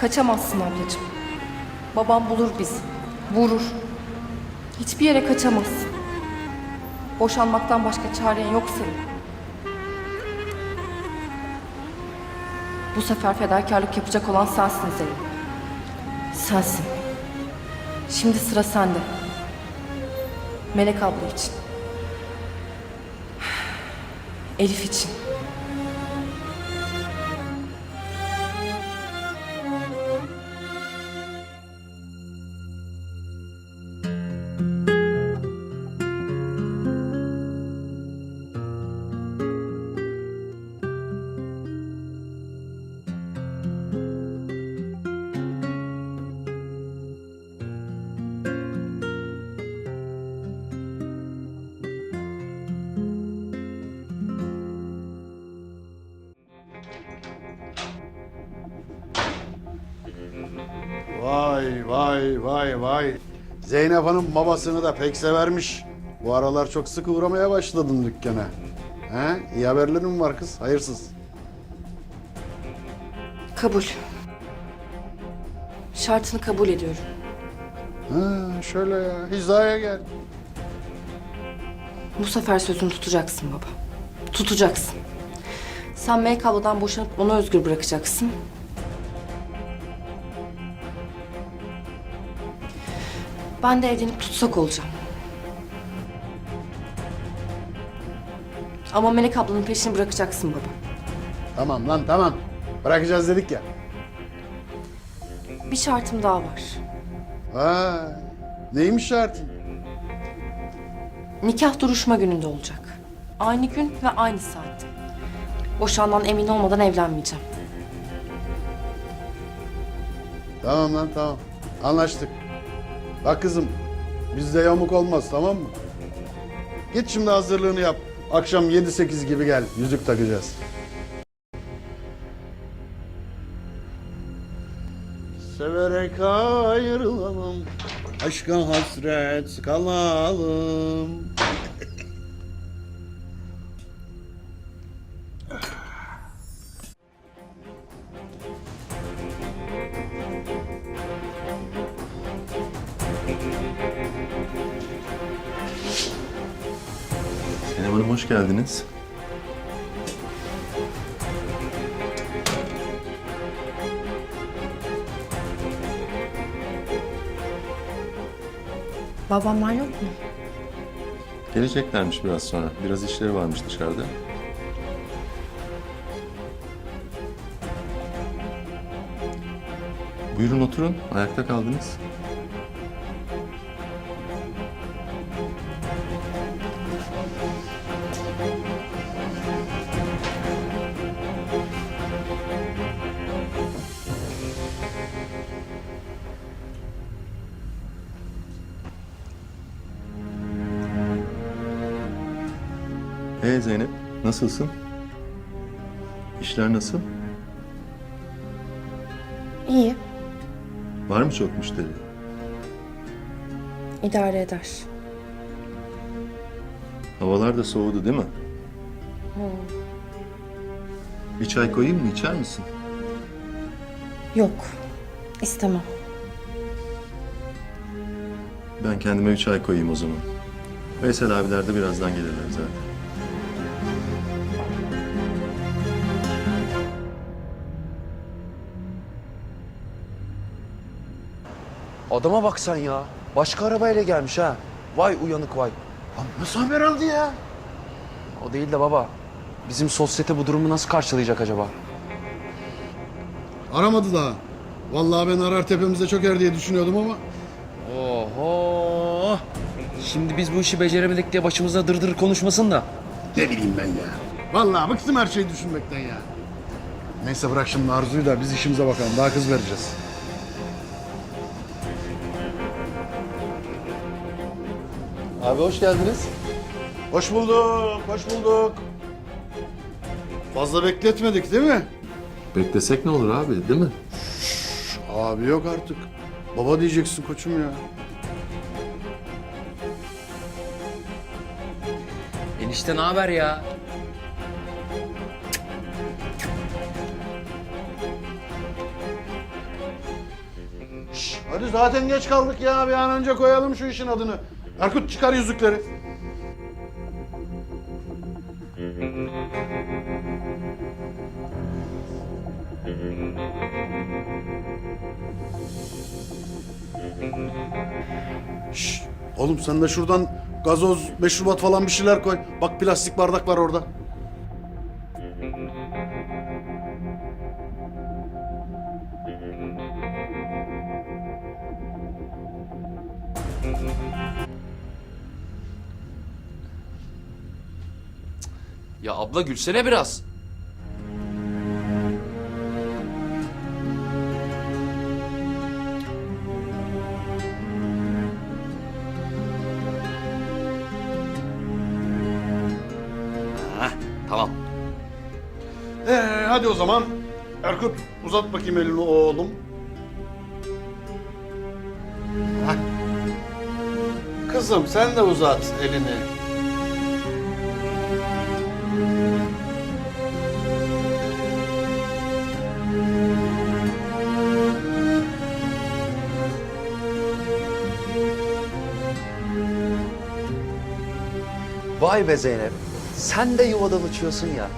Kaçamazsın ablacığım. Babam bulur bizi. Vurur. Hiçbir yere kaçamazsın. Boşanmaktan başka çaren yok senin. Bu sefer fedakarlık yapacak olan sensin Zeynep. Sensin. Şimdi sıra sende. Melek abla için. Elif için. Vay vay vay vay. Zeynep Hanım babasını da pek severmiş. Bu aralar çok sık uğramaya başladın dükkana. He? İyi haberlerin mi var kız? Hayırsız. Kabul. Şartını kabul ediyorum. Ha, şöyle ya. Hizaya gel. Bu sefer sözünü tutacaksın baba. Tutacaksın. Sen Melek abladan boşanıp onu özgür bırakacaksın. Ben de evlenip tutsak olacağım. Ama Melek ablanın peşini bırakacaksın baba. Tamam lan tamam. Bırakacağız dedik ya. Bir şartım daha var. Vay. Neymiş şartın? Nikah duruşma gününde olacak. Aynı gün ve aynı saatte. Boşandan emin olmadan evlenmeyeceğim. Tamam lan tamam. Anlaştık. Bak kızım. Bizde yamuk olmaz tamam mı? Git şimdi hazırlığını yap. Akşam 7-8 gibi gel. Yüzük takacağız. Severek ayrılalım. Aşka hasret kalalım. Zeynep Hanım hoş geldiniz. Babamlar yok mu? Geleceklermiş biraz sonra. Biraz işleri varmış dışarıda. Buyurun oturun. Ayakta kaldınız. Ee Zeynep, nasılsın? İşler nasıl? İyi. Var mı çok müşteri? idare eder. Havalar da soğudu değil mi? Bir çay koyayım mı? İçer misin? Yok. istemem. Ben kendime bir çay koyayım o zaman. Veysel abiler de birazdan gelirler zaten. Adama bak sen ya. Başka arabayla gelmiş ha. Vay uyanık vay. Lan nasıl haber aldı ya? O değil de baba. Bizim sosyete bu durumu nasıl karşılayacak acaba? Aramadı daha. Vallahi ben arar tepemize çöker diye düşünüyordum ama Oho. Şimdi biz bu işi beceremedik diye başımıza dırdır konuşmasın da. ne bileyim ben ya. Vallahi bıktım her şeyi düşünmekten ya. Neyse bırak şimdi Arzu'yu da biz işimize bakalım. Daha kız vereceğiz. Abi hoş geldiniz. Hoş bulduk, hoş bulduk. Fazla bekletmedik değil mi? Beklesek ne olur abi değil mi? Abi yok artık. Baba diyeceksin koçum ya. Enişte ne haber ya? Hadi zaten geç kaldık ya. Bir an önce koyalım şu işin adını. Erkut çıkar yüzükleri. Şşş, oğlum sen de şuradan gazoz, meşrubat falan bir şeyler koy. Bak plastik bardak var orada. Ya abla gülsene biraz. Heh, tamam. Ee, hadi o zaman. Erkut uzat bakayım elini oğlum. Hah. Kızım sen de uzat elini. Vay be Zeynep. Sen de yuvadan uçuyorsun ya.